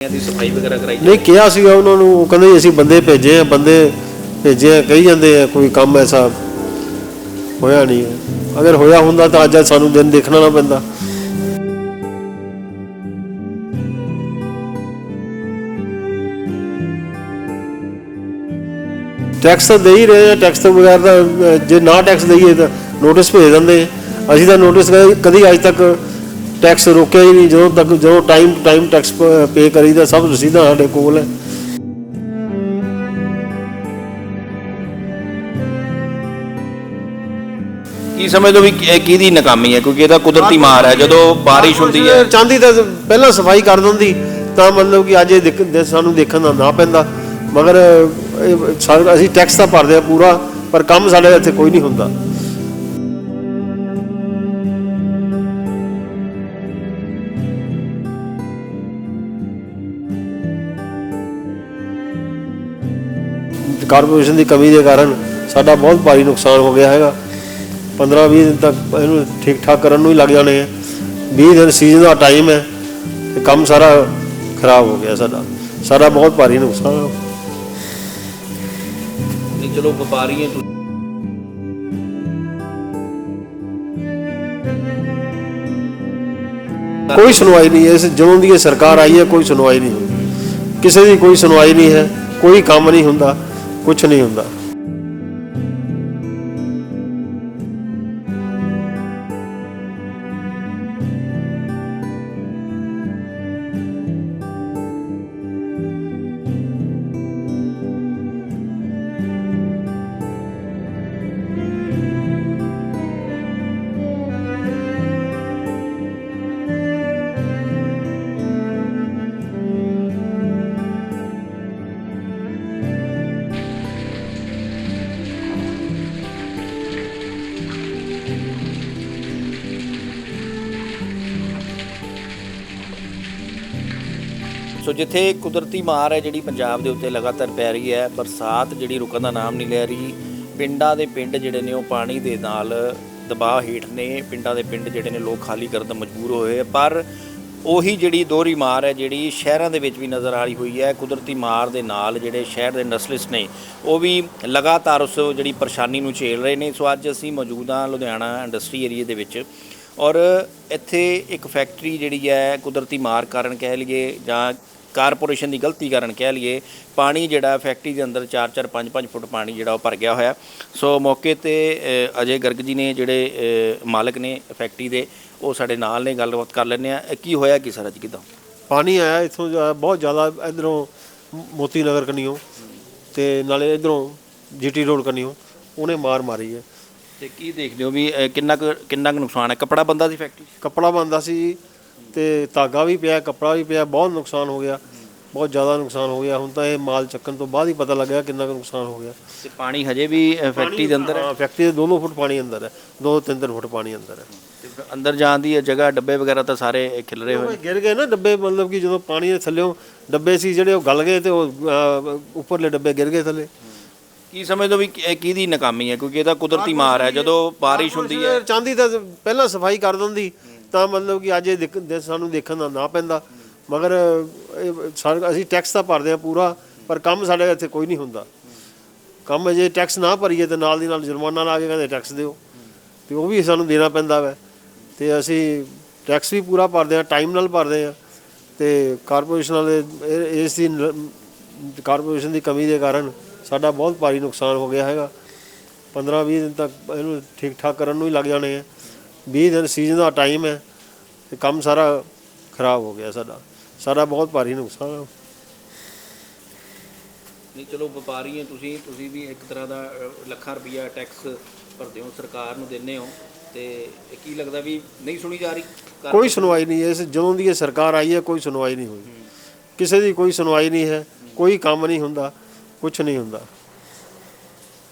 ਦੀ ਸਫ਼ਾਈ ਵਗੈਰਾ ਕਰਾਈ ਨਹੀਂ ਕਿਹਾ ਸੀਗਾ ਉਹਨਾਂ ਨੂੰ ਉਹ ਕਹਿੰਦੇ ਅਸੀਂ ਬੰਦੇ ਭੇਜੇ ਆ ਬੰਦੇ ਭੇਜੇ ਆ ਕਹੀ ਜਾਂਦੇ ਆ ਕੋਈ ਕੰਮ ਐਸਾ ਹੋਇਆ ਨਹੀਂ ਹੈ। ਅਗਰ ਹੋਇਆ ਹੁੰਦਾ ਤਾਂ ਅੱਜ ਸਾਨੂੰ ਦਿਨ ਦੇਖਣਾ ਨਾ ਪੈਂਦਾ ਟੈਕਸ ਤਾਂ ਦੇ ਹੀ ਰਹੇ ਆ ਟੈਕਸ ਤੋਂ ਬਗੈਰ ਤਾਂ ਅਹ, ਜੇ ਨਾ ਟੈਕਸ ਦਈਏ ਤਾਂ ਨੋਟਿਸ ਭੇਜ ਦਿੰਦੇ ਆ। ਅਸੀਂ ਤਾਂ ਨੋਟਿਸ ਕਦੇ ਅੱਜ ਤੱਕ ਟੈਕਸ ਰੋਕਿਆ ਹੀ ਨਹੀਂ ਜਦੋਂ ਤੱਕ ਜਦੋਂ ਟਾਈਮ ਟਾਈਮ ਟੈਕਸ ਪੇ ਕਰੀਦਾ ਸਭ ਰਸੀਦਾਂ ਸਾਡੇ ਕੋਲ ਹੈ। ਕੀ ਸਮਝਦੇ ਹੋ ਵੀ ਇਹ ਕਿਹਦੀ ਨਾਕਾਮੀ ਹੈ? ਕਿਉਂਕਿ ਇਹਦਾ ਕੁਦਰਤੀ ਮਾਰ ਹੈ ਜਦੋਂ ਬਾਰਿਸ਼ ਹੁੰਦੀ ਹੈ ਚਾਹੁੰਦੀ ਤਾਂ ਪਹਿਲਾਂ ਸਫ਼ਾਈ ਕਰ ਦਿੰਦੀ ਤਾਂ ਮਤਲਬ ਕਿ ਅੱਜ ਇਹ ਸਾਨੂੰ ਦੇਖਣ ਦਾ ਨਾ ਪੈਂਦਾ। ਮਗਰ ਅਸੀਂ ਟੈਕਸ ਤਾਂ ਭਰਦੇ ਆ ਪੂਰਾ ਪਰ ਕੰਮ ਸਾਡੇ ਇੱਥੇ ਕੋਈ ਨਹੀਂ ਹੁੰਦਾ। ਕਾਰਪੋਰੇਸ਼ਨ ਦੀ ਕਮੀ ਦੇ ਕਾਰਨ ਸਾਡਾ ਬਹੁਤ ਭਾਰੀ ਨੁਕਸਾਨ ਹੋ ਗਿਆ ਹੈਗਾ। 15 20 ਦਿਨ ਤੱਕ ਇਹਨੂੰ ਠੀਕ ਠਾਕ ਕਰਨ ਨੂੰ ਹੀ ਲੱਗ ਜਾਣੇ ਆ। 20 ਦਿਨ ਸੀਜ਼ਨ ਦਾ ਟਾਈਮ ਹੈ ਤੇ ਕੰਮ ਸਾਰਾ ਖਰਾਬ ਹੋ ਗਿਆ ਸਾਡਾ। ਸਾਡਾ ਬਹੁਤ ਭਾਰੀ ਨੁਕਸਾਨ ਹੈ। ਨਹੀਂ ਚਲੋ ਵਪਾਰੀ ਹੈ ਕੋਈ ਸੁਣਵਾਈ ਨਹੀਂ ਹੈ। ਇਸ ਜਦੋਂ ਦੀ ਇਹ ਸਰਕਾਰ ਆਈ ਹੈ ਕੋਈ ਸੁਣਵਾਈ ਨਹੀਂ ਹੋਈ ਕਿਸੇ ਦੀ ਕੋਈ ਸੁਣਵਾਈ ਨਹੀਂ ਹੈ। ਕੋਈ ਕੰਮ ਨਹੀਂ ਹੁੰਦਾ। ਕੁਝ ਨਹੀਂ ਹੁੰਦਾ। ਸੋ ਜਿੱਥੇ ਕੁਦਰਤੀ ਮਾਰ ਹੈ ਜਿਹੜੀ ਪੰਜਾਬ ਦੇ ਉੱਤੇ ਲਗਾਤਾਰ ਪੈ ਰਹੀ ਹੈ, ਬਰਸਾਤ ਜਿਹੜੀ ਰੁਕਣ ਦਾ ਨਾਮ ਨਹੀਂ ਲੈ ਰਹੀ, ਪਿੰਡਾਂ ਦੇ ਪਿੰਡ ਜਿਹੜੇ ਨੇ ਉਹ ਪਾਣੀ ਦੇ ਨਾਲ ਦਬਾਅ ਹੇਠ ਨੇ, ਪਿੰਡਾਂ ਦੇ ਪਿੰਡ ਜਿਹੜੇ ਨੇ ਲੋਕ ਖਾਲੀ ਕਰਨ ਤੋਂ ਮਜਬੂਰ ਹੋਏ ਪਰ ਉਹੀ ਜਿਹੜੀ ਦੋਹਰੀ ਮਾਰ ਹੈ ਜਿਹੜੀ ਸ਼ਹਿਰਾਂ ਦੇ ਵਿੱਚ ਵੀ ਨਜ਼ਰ ਆ ਰਹੀ ਹੋਈ ਹੈ, ਕੁਦਰਤੀ ਮਾਰ ਦੇ ਨਾਲ ਜਿਹੜੇ ਸ਼ਹਿਰ ਦੇ ਨਸਲਿਸਟ ਨੇ, ਉਹ ਵੀ ਲਗਾਤਾਰ ਉਸ ਜਿਹੜੀ ਪਰੇਸ਼ਾਨੀ ਨੂੰ ਝੇਲ ਰਹੇ ਨੇ। ਸੋ ਅੱਜ ਅਸੀਂ ਮੌਜੂਦ ਹਾਂ ਲੁਧਿਆਣਾ ਇੰਡਸਟਰੀ ਏਰੀਆ ਦੇ ਵਿੱਚ। ਔਰ ਇੱਥੇ ਇੱਕ ਫੈਕਟਰੀ ਜਿਹੜੀ ਹੈ ਕੁਦਰਤੀ ਮਾਰ ਕਾਰਨ ਕਹਿ ਲਈਏ ਜਾਂ ਕਾਰਪੋਰੇਸ਼ਨ ਦੀ ਗਲਤੀ ਕਾਰਨ ਕਹਿ ਲਈਏ, ਪਾਣੀ ਜਿਹੜਾ ਫੈਕਟਰੀ ਦੇ ਅੰਦਰ 4-4 5-5 ਫੁੱਟ ਪਾਣੀ ਜਿਹੜਾ ਉਹ ਭਰ ਗਿਆ ਹੋਇਆ। ਸੋ ਮੌਕੇ ਤੇ ਅਜੇ ਗਰਗ ਜੀ ਨੇ ਜਿਹੜੇ ਮਾਲਕ ਨੇ ਫੈਕਟਰੀ ਦੇ, ਉਹ ਸਾਡੇ ਨਾਲ ਨੇ, ਗੱਲਬਾਤ ਕਰ ਲੈਂਦੇ ਆ ਕੀ ਹੋਇਆ ਕੀ ਸਰ ਅੱਜ ਕਿਦਾਂ? ਪਾਣੀ ਆਇਆ ਇੱਥੋਂ ਜਾ- ਬਹੁਤ ਜ਼ਿਆਦਾ ਇਧਰੋਂ ਮੋਤੀ ਨਗਰ ਕਨੀਓ ਤੇ ਨਾਲੇ ਇਧਰੋਂ ਜੀਟੀ ਰੋਡ ਕਨੀਓ, ਉਹਨੇ ਮਾਰ ਮਾਰੀ ਹੈ। ਤੇ ਕੀ ਦੇਖਦੇ ਹੋ ਵੀ ਕਿੰਨਾ ਕੁ ਕਿੰਨਾ ਕੁ ਨੁਕਸਾਨ ਹੈ? ਕਪੜਾ ਬੰਦਾ ਸੀ ਫੈਕਟਰੀ 'ਚ? ਕੱਪੜਾ ਬੰਦਾ ਸੀ ਤੇ ਧਾਗਾ ਵੀ ਪਿਆ ਕੱਪੜਾ ਵੀ ਪਿਆ ਬਹੁਤ ਨੁਕਸਾਨ ਹੋ ਗਿਆ। ਬਹੁਤ ਜ਼ਿਆਦਾ ਨੁਕਸਾਨ ਹੋ ਗਿਆ। ਹੁਣ ਤਾਂ ਇਹ ਮਾਲ ਚੱਕਣ ਤੋਂ ਬਾਅਦ ਹੀ ਪਤਾ ਲੱਗਿਆ ਕਿੰਨਾ ਕੁ ਨੁਕਸਾਨ ਹੋ ਗਿਆ। ਤੇ ਪਾਣੀ ਹਜੇ ਵੀ ਫੈਕਟਰੀ ਦੇ ਅੰਦਰ ਹੈ? ਹਾਂ ਫੈਕਟਰੀ ਦੇ 2-2 ਫੁੱਟ ਪਾਣੀ ਅੰਦਰ ਹੈ। 2-3 ਫੁੱਟ ਪਾਣੀ ਅੰਦਰ ਹੈ। ਤੇ ਫਿਰ ਅੰਦਰ ਜਾਣ ਦੀ ਜਗ੍ਹਾ ਡੱਬੇ ਵਗੈਰਾ ਤਾਂ ਸਾਰੇ ਖਿਲ ਰਹੇ ਹੋਏ। ਉਹ ਗਿਰ ਗਏ ਨਾ ਡੱਬੇ ਮਤਲਬ ਕਿ ਜਦੋਂ ਪਾਣੀ ਦੇ ਥੱਲੇੋਂ ਡੱਬੇ ਸੀ ਜਿਹੜੇ ਉਹ ਗਲ ਗਏ ਤੇ ਉਹ ਅਹ, ਉੱਪਰਲੇ ਡੱਬੇ ਗਿਰ ਗਏ ਥੱਲੇ। ਕੀ ਸਮਝਦੇ ਹੋ ਵੀ ਇਹ ਕਿਹਦੀ ਨਾਕਾਮੀ ਹੈ? ਕਿਉਂਕਿ ਇਹਦਾ ਕੁਦਰਤੀ ਮਾਰ ਹੈ, ਜਦੋਂ ਬਾਰਿਸ਼ ਹੁੰਦੀ ਹੈ। ਚਾਹੁੰਦੀ ਤਾਂ ਪਹਿਲਾਂ ਸਫ਼ਾਈ ਕਰ ਦਿੰਦੀ, ਤਾਂ ਮਤਲਬ ਕਿ ਅੱਜ ਇਹ ਦਿੱਕ- ਦੇ- ਸਾਨੂੰ ਦੇਖਣ ਦਾ ਨਾ ਪੈਂਦਾ। ਮਗਰ ਇਹ ਸਾ- ਅਸੀਂ ਟੈਕਸ ਤਾਂ ਭਰਦੇ ਆ ਪੂਰਾ, ਪਰ ਕੰਮ ਸਾਡੇ ਇੱਥੇ ਕੋਈ ਨਹੀਂ ਹੁੰਦਾ। ਕੰਮ ਜੇ ਟੈਕਸ ਨਾ ਭਰੀਏ ਤੇ ਨਾਲ ਦੀ ਨਾਲ ਜੁਰਮਾਨਾ ਲਾ ਕੇ ਕਹਿੰਦੇ ਟੈਕਸ ਦਿਓ। ਤੇ ਉਹ ਵੀ ਸਾਨੂੰ ਦੇਣਾ ਪੈਂਦਾ ਵੈ। ਤੇ ਅਸੀਂ ਟੈਕਸ ਵੀ ਪੂਰਾ ਭਰਦੇ ਆ ਟਾਈਮ ਨਾਲ ਭਰਦੇ ਆ ਤੇ ਕਾਰਪੋਰੇਸ਼ਨ ਵਾਲੇ ਇਹ- ਇਸ ਦੀ ਨ- ਕਾਰਪੋਰੇਸ਼ਨ ਦੀ ਕਮੀ ਦੇ ਕਾਰਨ ਸਾਡਾ ਬਹੁਤ ਭਾਰੀ ਨੁਕਸਾਨ ਹੋ ਗਿਆ ਹੈਗਾ। 15 20 ਦਿਨ ਤੱਕ ਇਹਨੂੰ ਠੀਕ ਠਾਕ ਕਰਨ ਨੂੰ ਹੀ ਲੱਗ ਜਾਣੇ ਆ। 20 ਦਿਨ ਸੀਜ਼ਨ ਦਾ ਟਾਈਮ ਹੈ ਤੇ ਕੰਮ ਸਾਰਾ ਖਰਾਬ ਹੋ ਗਿਆ ਸਾਡਾ। ਸਾਡਾ ਬਹੁਤ ਭਾਰੀ ਨੁਕਸਾਨ ਹੈ ਨਹੀਂ ਚਲੋ ਵਪਾਰੀ ਹੈ ਤੁਸੀਂ ਤੁਸੀਂ ਵੀ ਇੱਕ ਤਰ੍ਹਾਂ ਦਾ ਅ, ਲੱਖਾਂ ਰੁਪਈਆ ਟੈਕਸ ਭਰਦੇ ਹੋ ਸਰਕਾਰ ਨੂੰ ਦਿੰਦੇ ਹੋ ਤੇ ਇਹ ਕੀ ਲੱਗਦਾ ਵੀ ਨਹੀਂ ਸੁਣੀ ਜਾ ਰਹੀ? ਕਾਰ- ਕੋਈ ਸੁਣਵਾਈ ਨਹੀਂ ਹੈ। ਇਸ ਜਦੋਂ ਦੀ ਇਹ ਸਰਕਾਰ ਆਈ ਹੈ ਕੋਈ ਸੁਣਵਾਈ ਨਹੀਂ ਹੋਈ। ਕਿਸੇ ਦੀ ਕੋਈ ਸੁਣਵਾਈ ਨਹੀਂ ਹੈ। ਕੋਈ ਕੰਮ ਨਹੀਂ ਹੁੰਦਾ। ਕੁਝ ਨਹੀਂ ਹੁੰਦਾ।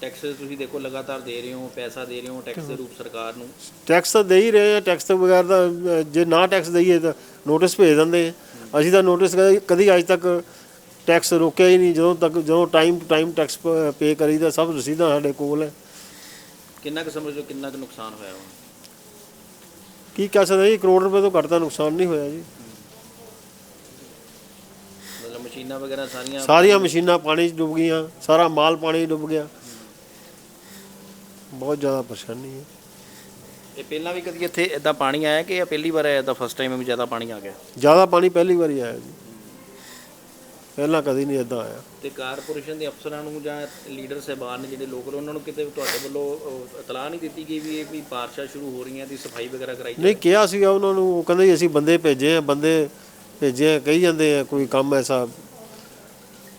ਟੈਕਸ ਤੁਸੀਂ ਦੇਖੋ ਲਗਾਤਾਰ ਦੇ ਰਹੇ ਹੋ ਪੈਸਾ ਦੇ ਰਹੇ ਹੋ ਟੈਕਸ ਦੇ ਰੂਪ ਸਰਕਾਰ ਨੂੰ। ਟੈਕਸ ਤਾਂ ਦੇ ਹੀ ਰਹੇ ਆ ਟੈਕਸ ਤੋਂ ਬਗੈਰ ਤਾਂ ਜੇ ਨਾ ਟੈਕਸ ਦਈਏ ਤਾਂ ਨੋਟਿਸ ਭੇਜ ਦਿੰਦੇ। ਅਸੀਂ ਤਾਂ ਨੋਟਿਸ ਕਦੀ ਅੱਜ ਤੱਕ ਟੈਕਸ ਰੋਕਿਆ ਹੀ ਨਹੀਂ। ਜਦੋਂ ਤੱਕ ਜਦੋਂ ਟਾਈਮ ਟਾਈਮ ਟੈਕਸ ਪੇ ਕਰੀਦਾ ਸਭ ਰਸੀਦਾਂ ਸਾਡੇ ਕੋਲ ਹੈ। ਕਿੰਨਾ ਕੁ ਸਮਝੋ ਕਿੰਨਾ ਕੁ ਨੁਕਸਾਨ ਹੋਇਆ ਹੁਣ? ਕੀ ਕਹਿ ਸਕਦੇ ਜੀ ਕਰੋੜ ਰੁਪਏ ਤੋਂ ਘੱਟ ਤਾਂ ਨੁਕਸਾਨ ਨਹੀਂ ਹੋਇਆ ਜੀ। ਮਸ਼ੀਨਾਂ ਵਗੈਰਾ ਸਾਰੀਆਂ ਸਾਰੀਆਂ ਮਸ਼ੀਨਾਂ ਪਾਣੀ 'ਚ ਡੁੱਬ ਗਈਆਂ ਸਾਰਾ ਮਾਲ ਪਾਣੀ 'ਚ ਡੁੱਬ ਗਿਆ। ਬਹੁਤ ਜ਼ਿਆਦਾ ਪਰੇਸ਼ਾਨੀ ਹੈ। ਇਹ ਪਹਿਲਾਂ ਵੀ ਕਦੀ ਇੱਥੇ ਇਦਾਂ ਪਾਣੀ ਆਇਆ ਕਿ ਇਹ ਪਹਿਲੀ ਵਾਰ ਆਇਆ ਤਾਂ ਫਸਟ ਟਾਈਮ ਵੀ ਜ਼ਿਆਦਾ ਪਾਣੀ ਆ ਗਿਆ? ਜ਼ਿਆਦਾ ਪਾਣੀ ਪਹਿਲੀ ਵਾਰੀ ਆਇਆ ਜੀ। ਪਹਿਲਾਂ ਕਦੀ ਨਹੀਂ ਇਦਾਂ ਆਇਆ। ਤੇ ਕਾਰਪੋਰੇਸ਼ਨ ਦੇ ਅਫਸਰਾਂ ਨੂੰ ਜਾਂ ਲੀਡਰ ਸਹਿਬਾਨ ਨੇ ਜਿਹੜੇ ਲੋਕਲ ਉਹਨਾਂ ਨੂੰ ਕਿਤੇ ਤੁਹਾਡੇ ਵੱਲੋਂ ਅਹ, ਇਤਲਾਹ ਨਹੀਂ ਦਿੱਤੀ ਗਈ ਵੀ ਇਹ ਕੋਈ ਪਾਰਸ਼ਾ ਸ਼ੁਰੂ ਹੋ ਰਹੀਆਂ ਦੀ ਸਫ਼ਾਈ ਵਗੈਰਾ ਕਰਾਈ? ਨਹੀਂ ਕਿਹਾ ਸੀਗਾ ਉਹਨਾਂ ਨੂੰ ਉਹ ਕਹਿੰਦੇ ਜੀ ਅਸੀਂ ਬੰਦੇ ਭੇਜੇ ਆ ਬੰਦੇ ਭੇਜੇ ਆ ਕਹੀ ਜਾਂਦੇ ਆ ਕੋਈ ਕੰਮ ਐਸਾ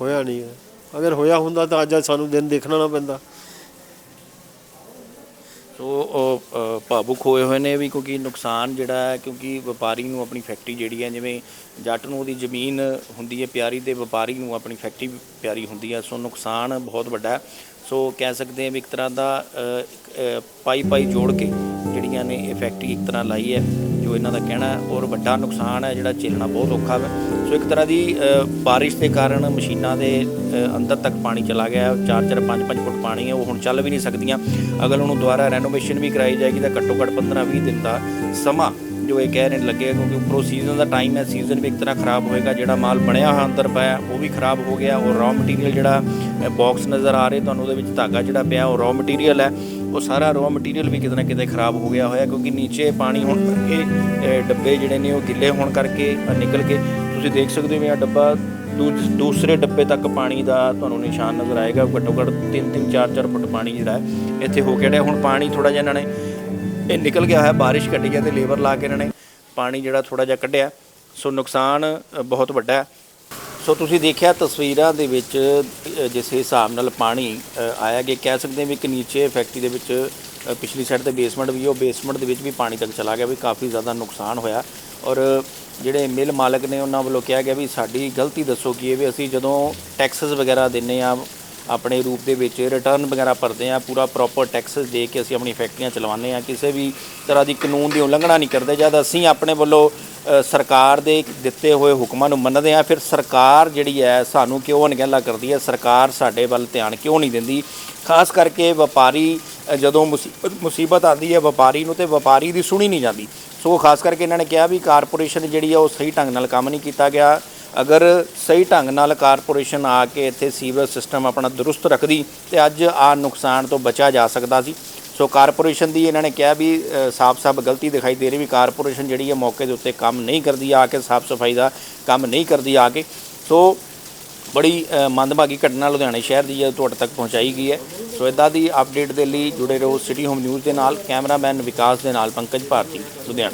ਹੋਇਆ ਨਹੀਂ ਹੈ। ਅਗਰ ਹੋਇਆ ਹੁੰਦਾ ਤਾਂ ਅੱਜ ਸਾਨੂੰ ਦਿਨ ਦੇਖਣਾ ਨਾ ਪੈਂਦਾ। ਸੋ, ਉਹ ਭਾਵੁਕ ਹੋਏ ਹੋਏ ਨੇ ਵੀ ਕਿਉਂਕਿ ਨੁਕਸਾਨ ਜਿਹੜਾ ਹੈ, ਕਿਉਂਕਿ ਵਪਾਰੀ ਨੂੰ ਆਪਣੀ ਫੈਕਟਰੀ ਜਿਹੜੀ ਹੈ, ਜਿਵੇਂ ਜੱਟ ਨੂੰ ਉਹਦੀ ਜ਼ਮੀਨ ਹੁੰਦੀ ਹੈ ਪਿਆਰੀ ਤੇ ਵਪਾਰੀ ਨੂੰ ਆਪਣੀ ਫੈਕਟਰੀ ਵੀ ਪਿਆਰੀ ਹੁੰਦੀ ਹੈ, ਸੋ ਨੁਕਸਾਨ ਬਹੁਤ ਵੱਡਾ ਹੈ। ਸੋ ਕਹਿ ਸਕਦੇ ਹਾਂ ਵੀ ਇੱਕ ਤਰ੍ਹਾਂ ਦਾ ਪਾਈ ਪਾਈ ਜੋੜ ਕੇ ਜਿਹੜੀਆਂ ਨੇ ਇਹ ਫੈਕਟਰੀ ਇੱਕ ਤਰ੍ਹਾਂ ਲਾਈ ਹੈ ਜੋ ਇਹਨਾਂ ਦਾ ਕਹਿਣਾ ਔਰ ਵੱਡਾ ਨੁਕਸਾਨ ਹੈ ਜਿਹੜਾ ਝੇਲਣਾ ਬਹੁਤ ਔਖਾ ਹੈ ਸੋ ਇੱਕ ਤਰ੍ਹਾਂ ਦੀ ਅ, ਬਾਰਿਸ਼ ਦੇ ਕਾਰਨ ਮਸ਼ੀਨਾਂ ਦੇ ਅੰਦਰ ਤੱਕ ਪਾਣੀ ਚਲਾ ਗਿਆ 4-4 5-5 ਫੁੱਟ ਪਾਣੀ ਹੈ ਉਹ ਹੁਣ ਚੱਲ ਵੀ ਨਹੀਂ ਸਕਦੀਆਂ। ਅਗਰ ਉਹਨੂੰ ਦੁਬਾਰਾ ਰੈਨੋਵੇਸ਼ਨ ਵੀ ਕਰਾਈ ਜਾਏਗੀ ਤਾਂ ਘੱਟੋ ਘੱਟ 15-20 ਦਿਨ ਦਾ ਸਮਾਂ ਜੋ ਇਹ ਕਹਿ ਰਹੇ ਨੇ ਲੱਗੇਗਾ ਕਿਉਂਕਿ ਉੱਪਰੋਂ ਸੀਜ਼ਨ ਦਾ ਟਾਈਮ ਹੈ ਸੀਜ਼ਨ ਵੀ ਇੱਕ ਤਰ੍ਹਾਂ ਖਰਾਬ ਹੋਏਗਾ ਜਿਹੜਾ ਮਾਲ ਬਣਿਆ ਹੋਇਆ ਅੰਦਰ ਪਿਆ ਉਹ ਵੀ ਖਰਾਬ ਹੋ ਗਿਆ ਔਰ ਰॉ ਮਟੀਰੀਅਲ ਜਿਹੜਾ ਬਾਕਸ ਨਜ਼ਰ ਆ ਰਹੇ ਤੁਹਾਨੂੰ ਉਹਦੇ ਵਿੱਚ ਧਾਗਾ ਜਿਹੜਾ ਪਿਆ ਉਹ ਰॉ ਮਟੀਰੀਅਲ ਹੈ। ਉਹ ਸਾਰਾ ਰੋ ਮਟੀਰੀਅਲ ਵੀ ਕਿਤੇ ਨਾ ਕਿਤੇ ਖਰਾਬ ਹੋ ਗਿਆ ਹੋਇਆ ਕਿਉਂਕਿ ਨੀਚੇ ਪਾਣੀ ਹੋਣ ਕਰਕੇ ਡੱਬੇ ਜਿਹੜੇ ਨੇ ਉਹ ਗਿੱਲੇ ਹੋਣ ਕਰਕੇ ਨਿਕਲ ਕੇ ਤੁਸੀਂ ਦੇਖ ਸਕਦੇ ਹੋ ਵੀ ਇਹ ਡੱਬਾ ਦੂ- ਦੂਸਰੇ ਡੱਬੇ ਤੱਕ ਪਾਣੀ ਦਾ ਤੁਹਾਨੂੰ ਨਿਸ਼ਾਨ ਨਜ਼ਰ ਆਏਗਾ। ਘੱਟੋ ਘੱਟ 3-3 4-4 ਫੁੱਟ ਪਾਣੀ ਜਿਹੜਾ ਹੈ, ਇੱਥੇ ਹੋ ਗਿਆ ਹੁਣ ਪਾਣੀ ਥੋੜਾ ਜਿਹਾ ਇਹਨਾਂ ਨੇ, ਇਹ ਨਿਕਲ ਗਿਆ ਹੋਇਆ, ਬਾਰਿਸ਼ ਘਟੀ ਹੈ ਤੇ ਲੇਬਰ ਲਾ ਕੇ ਇਹਨਾਂ ਨੇ ਪਾਣੀ ਜਿਹੜਾ ਥੋੜਾ ਜਿਹਾ ਕੱਢਿਆ। ਸੋ ਨੁਕਸਾਨ ਬਹੁਤ ਵੱਡਾ ਹੈ। ਸੋ ਤੁਸੀਂ ਦੇਖਿਆ ਤਸਵੀਰਾਂ ਦੇ ਵਿੱਚ ਜਿਸ ਹਿਸਾਬ ਨਾਲ ਪਾਣੀ ਆਇਆ ਕਿ ਕਹਿ ਸਕਦੇ ਵੀ ਇੱਕ ਨੀਚੇ ਫੈਕਟਰੀ ਦੇ ਵਿੱਚ ਪਿਛਲੀ ਸਾਈਡ ਤੇ ਬੇਸਮੈਂਟ ਵੀ ਉਹ ਬੇਸਮੈਂਟ ਦੇ ਵਿੱਚ ਵੀ ਪਾਣੀ ਤੱਕ ਚਲਾ ਗਿਆ ਵੀ ਕਾਫੀ ਜ਼ਿਆਦਾ ਨੁਕਸਾਨ ਹੋਇਆ। ਔਰ ਜਿਹੜੇ ਮਿਲ ਮਾਲਕ ਨੇ ਉਹਨਾਂ ਵੱਲੋਂ ਕਿਹਾ ਗਿਆ ਵੀ ਸਾਡੀ ਗਲਤੀ ਦੱਸੋ ਕੀ ਹੈ ਵੀ ਅਸੀਂ ਜਦੋਂ ਟੈਕਸਸ ਵਗੈਰਾ ਦਿੰਨੇ ਆ, ਆਪਣੇ ਰੂਪ ਦੇ ਵਿੱਚ ਰਿਟਰਨ ਵਗੈਰਾ ਭਰਦੇ ਆ, ਪੂਰਾ ਪ੍ਰੋਪਰ ਟੈਕਸਸ ਦੇ ਕੇ ਅਸੀਂ ਆਪਣੀ ਫੈਕਟਰੀਆਂ ਚਲਵਾਉਂਦੇ ਆ, ਕਿਸੇ ਵੀ ਤਰ੍ਹਾਂ ਦੀ ਕਾਨੂੰਨ ਦੀ ਉਲੰਘਣਾ ਨਹੀਂ ਕਰਦੇ ਜਦ ਅਸੀਂ ਆਪਣੇ ਵੱਲੋਂ ਸਰਕਾਰ ਦੇ ਦਿੱਤੇ ਹੋਏ ਹੁਕਮਾਂ ਨੂੰ ਮੰਨਦੇ ਆ ਫਿਰ ਸਰਕਾਰ ਜਿਹੜੀ ਹੈ ਸਾਨੂੰ ਕਿਉਂ ਅਣਗਹਿਲਾ ਕਰਦੀ ਹੈ? ਸਰਕਾਰ ਸਾਡੇ ਵੱਲ ਧਿਆਨ ਕਿਉਂ ਨਹੀਂ ਦਿੰਦੀ? ਖਾਸ ਕਰਕੇ ਵਪਾਰੀ ਜਦੋਂ ਮੁਸੀਬਤ ਮੁਸੀਬਤ ਆਉਂਦੀ ਹੈ, ਵਪਾਰੀ ਨੂੰ ਤੇ ਵਪਾਰੀ ਦੀ ਸੁਣੀ ਨਹੀਂ ਜਾਂਦੀ। ਸੋ ਖਾਸ ਕਰਕੇ ਇਹਨਾਂ ਨੇ ਕਿਹਾ ਵੀ ਕਾਰਪੋਰੇਸ਼ਨ ਜਿਹੜੀ ਆ ਉਹ ਸਹੀ ਢੰਗ ਨਾਲ ਕੰਮ ਨਹੀਂ ਕੀਤਾ ਗਿਆ। ਅਗਰ ਸਹੀ ਢੰਗ ਨਾਲ ਕਾਰਪੋਰੇਸ਼ਨ ਆ ਕੇ ਇੱਥੇ ਸੀਵਰੇਜ ਸਿਸਟਮ ਆਪਣਾ ਦਰੁਸਤ ਰੱਖਦੀ, ਤੇ ਅੱਜ ਆ ਨੁਕਸਾਨ ਤੋਂ ਬਚਿਆ ਜਾ ਸਕਦਾ ਸੀ। ਸੋ ਕਾਰਪੋਰੇਸ਼ਨ ਦੀ ਇਹਨਾਂ ਨੇ ਕਿਹਾ ਵੀ ਸਾਫ਼-ਸਾਫ਼ ਗਲਤੀ ਦਿਖਾਈ ਦੇ ਰਹੀ ਵੀ ਕਾਰਪੋਰੇਸ਼ਨ ਜਿਹੜੀ ਹੈ ਮੌਕੇ ਦੇ ਉੱਤੇ ਕੰਮ ਨਹੀਂ ਕਰਦੀ, ਆ ਕੇ ਸਾਫ਼ ਸਫ਼ਾਈ ਦਾ ਕੰਮ ਨਹੀਂ ਕਰਦੀ, ਆ ਕੇ। ਸੋ ਬੜੀ ਮੰਦਭਾਗੀ ਘਟਨਾ ਲੁਧਿਆਣੇ ਸ਼ਹਿਰ ਦੀ ਹੈ ਤੁਹਾਡੇ ਤੱਕ ਪਹੁੰਚਾਈ ਗਈ ਹੈ। ਸੋ ਇਦਾਂ ਦੀ ਅਪਡੇਟ ਦੇ ਲਈ ਜੁੜੇ ਰਹੋ ਸਿਟੀ ਹੋਮ ਨਿਊਜ਼ ਦੇ ਨਾਲ ਕੈਮਰਾਮੈਨ ਵਿਕਾਸ ਦੇ ਨਾਲ, ਪੰਕਜ ਭਾਰਤੀ, ਲੁਧਿਆਣਾ।